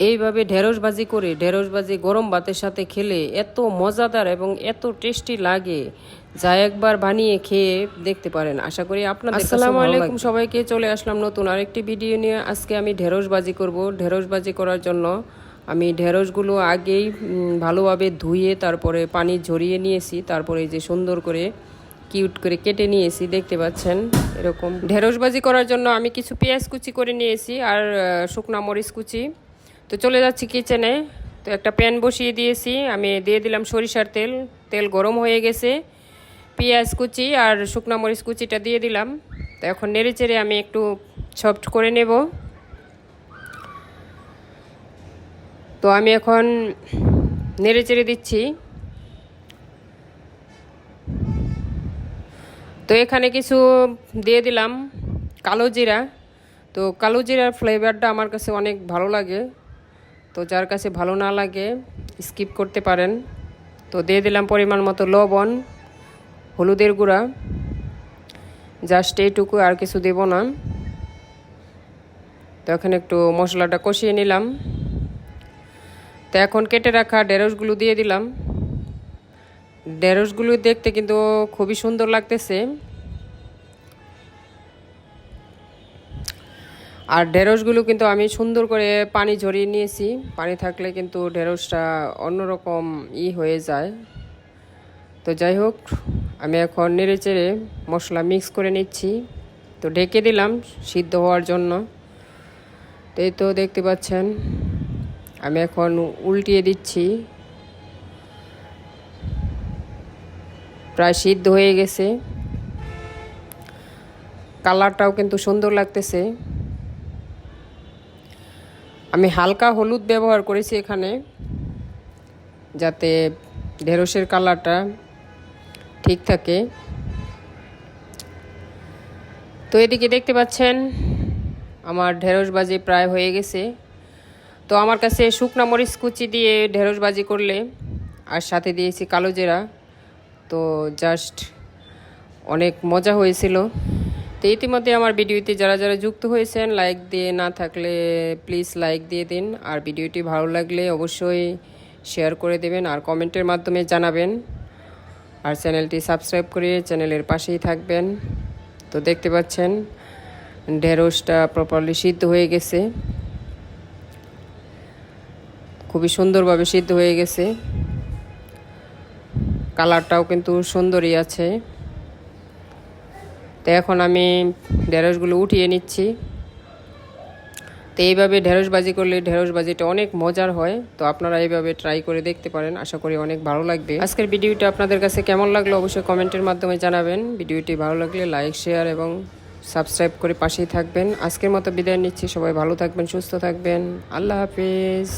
এইভাবে ঢেঁড়স ভাজি করে ঢেঁড়স ভাজি গরম ভাতের সাথে খেলে এত মজাদার এবং এত টেস্টি লাগে যা একবার বানিয়ে খেয়ে দেখতে পারেন। আশা করি আপনাদের আসসালামু আলাইকুম সবাইকে চলে আসলাম নতুন আরেকটি ভিডিও নিয়ে। আজকে আমি ঢেঁড়স ভাজি করব। ঢেঁড়স ভাজি করার জন্য আমি ঢেঁড়সগুলো আগেই ভালোভাবে ধুয়ে তারপরে পানি ঝরিয়ে নিয়েছি। তারপরে যে সুন্দর করে কিউট করে কেটে নিয়েছি দেখতে পাচ্ছেন এরকম। ঢেঁড়স ভাজি করার জন্য আমি কিছু পেঁয়াজ কুচি করে নিয়েছি আর শুকনা মরিচ কুচি। তো চলে যাচ্ছি কিচেনে তো একটা প্যান বসিয়ে দিয়েছি। আমি দিয়ে দিলাম সরিষার তেল। তেল গরম হয়ে গেছে। পেঁয়াজ কুচি আর শুকনা মরিচ কুচিটা দিয়ে দিলাম। তো এখন নেড়ে চেড়ে আমি একটু সফট করে নেব। তো আমি এখন নেড়ে চেড়ে দিচ্ছি। তো এখানে কিছু দিয়ে দিলাম কালো জিরা। তো কালো জিরার ফ্লেভারটা আমার কাছে অনেক ভালো লাগে। তো যার কাছে ভালো না লাগে স্কিপ করতে পারেন। তো দিয়ে দিলাম পরিমাণ মতো লবণ, হলুদের গুঁড়া। জাস্ট এইটুকু, আর কিছু দেব না। তো এখন একটু মশলাটা কষিয়ে নিলাম। তো এখন কেটে রাখা ঢেঁড়সগুলো দিয়ে দিলাম। ঢেঁড়সগুলো দেখতে কিন্তু খুবই সুন্দর লাগতেছে। আর ঢেঁড়সগুলো কিন্তু আমি সুন্দর করে পানি ঝরিয়ে নিয়েছি। পানি থাকলে কিন্তু ঢেঁড়সটা অন্যরকম ই হয়ে যায়। তো যাই হোক, আমি এখন নেড়ে চেড়ে মশলা মিক্স করে নিচ্ছি। তো ঢেকে দিলাম সিদ্ধ হওয়ার জন্য। তো এই তো দেখতে পাচ্ছেন, আমি এখন উল্টিয়ে দিচ্ছি। প্রায় সিদ্ধ হয়ে গেছে। কালারটাও কিন্তু সুন্দর লাগতেছে। আমি হালকা হলুদ ব্যবহার করেছি এখানে, যাতে ঢেঁড়সের কালারটা ঠিক থাকে। তো এদিকে দেখতে পাচ্ছেন, আমার ঢেঁড়স বাজি প্রায় হয়ে গেছে। তো আমার কাছে শুকনা মরিচ কুচি দিয়ে ঢেঁড়স বাজি করলে, আর সাথে দিয়েছি কালো জেরা। তো জাস্ট অনেক মজা হয়েছিল। তো ইতিমধ্যে আমার ভিডিওতে যারা যারা যুক্ত হয়েছেন লাইক দিয়ে না থাকলে প্লিজ লাইক দিয়ে দিন। আর ভিডিওটি ভালো লাগলে অবশ্যই শেয়ার করে দেবেন আর কমেন্টের মাধ্যমে জানাবেন। আর চ্যানেলটি সাবস্ক্রাইব করে চ্যানেলের পাশেই থাকবেন। তো দেখতে পাচ্ছেন, ঢেঁড়সটা প্রপারলি সিদ্ধ হয়ে গেছে। খুবই সুন্দরভাবে সিদ্ধ হয়ে গেছে। কালারটাও কিন্তু সুন্দরই আছে। তো এখন আমি ঢেঁড়সগুলো উঠিয়ে নিচ্ছি। তো এইভাবে ঢেঁড়স বাজি করলে ঢেঁড়স বাজিটা অনেক মজার হয়। তো আপনারা এইভাবে ট্রাই করে দেখতে পারেন। আশা করি অনেক ভালো লাগবে। আজকের ভিডিওটা আপনাদের কাছে কেমন লাগল অবশ্যই কমেন্টের মাধ্যমে জানাবেন। ভিডিওটি ভালো লাগলে লাইক শেয়ার এবং সাবস্ক্রাইব করে পাশেই থাকবেন। আজকের মতো বিদায় নিচ্ছি। সবাই ভালো থাকবেন, সুস্থ থাকবেন। আল্লাহ হাফিজ।